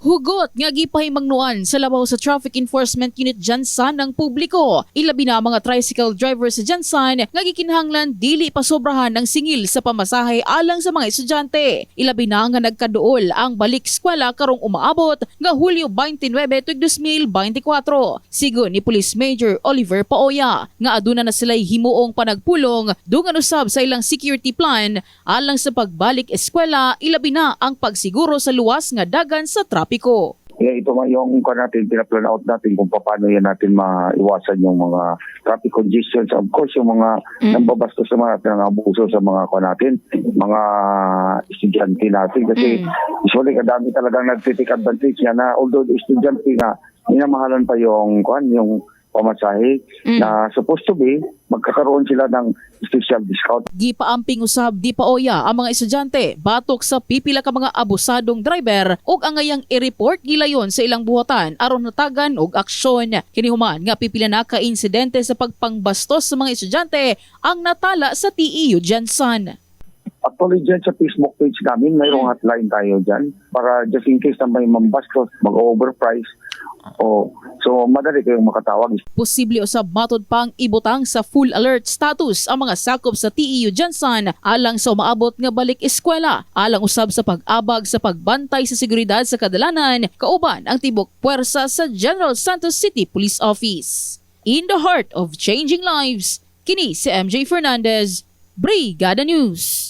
Hugot nga gipahimangnuan sa labaw sa Traffic Enforcement Unit Jansan ng publiko. Ilabi na mga tricycle drivers sa Jansan nga gikinahanglan dili pasobrahan ng singil sa pamasahe alang sa mga estudyante. Ilabi na nga nagkaduol ang balik eskwela karong umaabot nga Hulyo 29 tuig 2024. Sigo ni Police Major Oliver Paoya nga aduna na sila'y himuong panagpulong dungan usab sa ilang security plan alang sa pagbalik eskwela ilabi na ang pagsiguro sa luwas nga dagan sa trapiko. Kaya ito nga yung kung natin, pinaplan out natin kung paano yan natin maiwasan yung mga traffic congestions. Of course, yung mga Mm. nambabastos sa mga nangabuso sa mga kung natin, mga estudyante natin. Kasi Mm. usually kadami talagang nag-take advantage yan na although estudyante nga, minamahalan pa yung, kuan, yung pamasahe Mm. na supposed to be, magkakaroon sila ng special discount. Gipaamping usab di paoya ang mga estudyante batok sa pipila ka mga abusadong driver ug angayang i-report gilayon sa ilang buhatan aron natagan og aksyon. Kinihuman nga pipila na ka insidente sa pagpangbastos sa mga estudyante ang natala sa TEU Jansan. Actually, dyan sa Facebook page namin, mayroong hotline tayo dyan para just in case na may mambastos, mag-overprice. O, so, madali kayong makatawag. Posible usab matod pang ibutang sa full alert status ang mga sakop sa TEU Jansan alang sa umaabot nga balik eskwela alang usab sa pag-abag sa pagbantay sa seguridad sa kadalanan kauban ang tibok puwersa sa General Santos City Police Office. In the heart of changing lives, kini si MJ Fernandez, Brigada News.